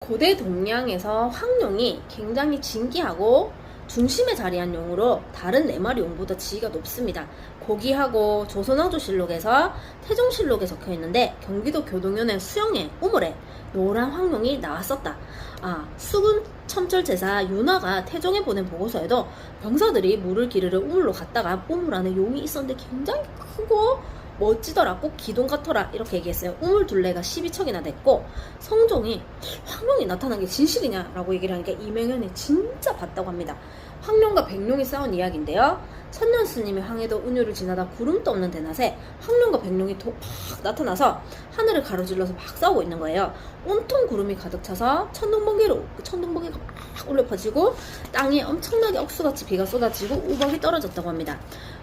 고대 동양에서 황룡이 굉장히 진기하고 중심에 자리한 용으로 다른 네 마리 용보다 지위가 높습니다. 고기하고 조선왕조실록에서 태종실록에 적혀 있는데 경기도 교동현의 수영에 우물에 노란 황룡이 나왔었다. 아 수군 첨철 제사 윤화가 태종에 보낸 보고서에도 병사들이 물을 기르러 우물로 갔다가 우물 안에 용이 있었는데 굉장히 크고 멋지더라 꼭 기둥 같더라 이렇게 얘기했어요. 우물 둘레가 12척이나 됐고 성종이 황룡이 나타난 게 진실이냐 라고 얘기를 하니까 이명현이 진짜 봤다고 합니다. 황룡과 백룡이 싸운 이야기인데요. 천년 스님이 황해도 운유를 지나다 구름도 없는 대낮에 황룡과 백룡이 도, 팍 나타나서 하늘을 가로질러서 막 싸우고 있는 거예요. 온통 구름이 가득 차서 천둥번개로 천둥번개가 막 울려 퍼지고 땅에 엄청나게 억수같이 비가 쏟아지고 우박이 떨어졌다고 합니다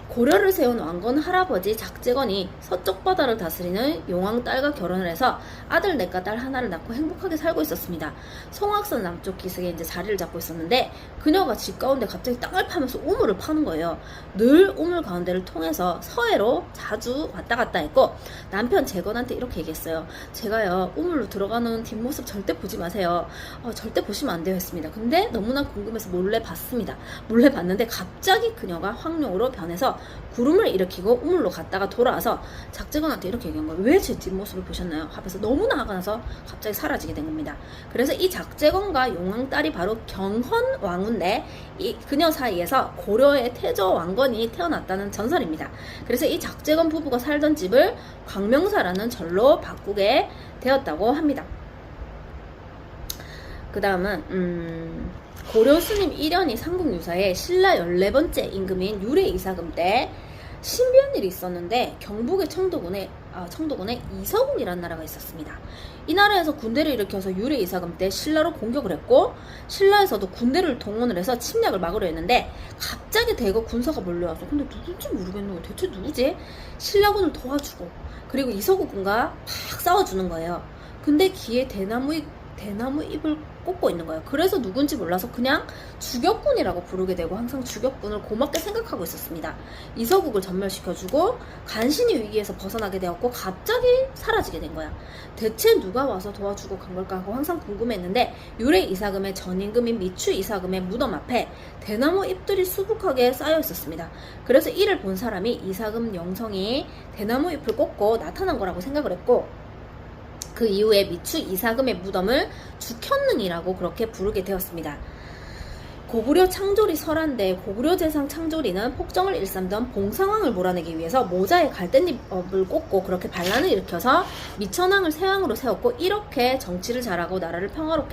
고려를 세운 왕건 할아버지 작재건이 서쪽 바다를 다스리는 용왕 딸과 결혼을 해서 아들 넷과 딸 하나를 낳고 행복하게 살고 있었습니다. 송악산 남쪽 기슭에 이제 자리를 잡고 있었는데 그녀가 집 가운데 갑자기 땅을 파면서 우물을 파는 거예요. 늘 우물 가운데를 통해서 서해로 자주 왔다 갔다 했고 남편 재건한테 이렇게 얘기했어요. 제가요 우물로 들어가는 뒷모습 절대 보지 마세요. 어, 절대 보시면 안 돼요 했습니다. 근데 너무나 궁금해서 몰래 봤습니다. 몰래 봤는데 갑자기 그녀가 황룡으로 변해서 구름을 일으키고 우물로 갔다가 돌아와서 작재건한테 이렇게 얘기한 거예요. 왜 제 뒷모습을 보셨나요? 하면서 너무나 화가 나서 갑자기 사라지게 된 겁니다. 그래서 이 작재건과 용왕 딸이 바로 경헌 왕후인데 이 그녀 사이에서 고려의 태조 왕건이 태어났다는 전설입니다. 그래서 이 작재건 부부가 살던 집을 광명사라는 절로 바꾸게 되었다고 합니다. 그 다음은 음, 고려 스님 1년이 삼국유사에 신라 14번째 임금인 유래 이사금 때 신비한 일이 있었는데 경북의 청도군에 아, 청도군에 이서군이라는 나라가 있었습니다. 이 나라에서 군대를 일으켜서 유래 이사금 때 신라로 공격을 했고 신라에서도 군대를 동원을 해서 침략을 막으려 했는데 갑자기 대거 군사가 몰려와서 근데 누군지 모르겠는 거 대체 누구지? 신라군을 도와주고 그리고 이서군과 팍 싸워주는 거예요. 근데 귀에 대나무 잎 대나무 잎을 꽂고 있는 거예요. 그래서 누군지 몰라서 그냥 주격군이라고 부르게 되고 항상 주격군을 고맙게 생각하고 있었습니다. 이서국을 전멸시켜주고 간신히 위기에서 벗어나게 되었고 갑자기 사라지게 된 거야. 대체 누가 와서 도와주고 간 걸까 하고 항상 궁금했는데 유래 이사금의 전임금인 미추 이사금의 무덤 앞에 대나무 잎들이 수북하게 쌓여 있었습니다. 그래서 이를 본 사람이 이사금 영성이 대나무 잎을 꽂고 나타난 거라고 생각을 했고 그 이후에 미추 이사금의 무덤을 주현능이라고 그렇게 부르게 되었습니다. 고구려 창조리 설한데 고구려 재상 창조리는 폭정을 일삼던 봉상왕을 몰아내기 위해서 모자에 갈대잎을 꽂고 그렇게 반란을 일으켜서 미천왕을 세왕으로 세웠고 이렇게 정치를 잘하고 나라를 평화롭게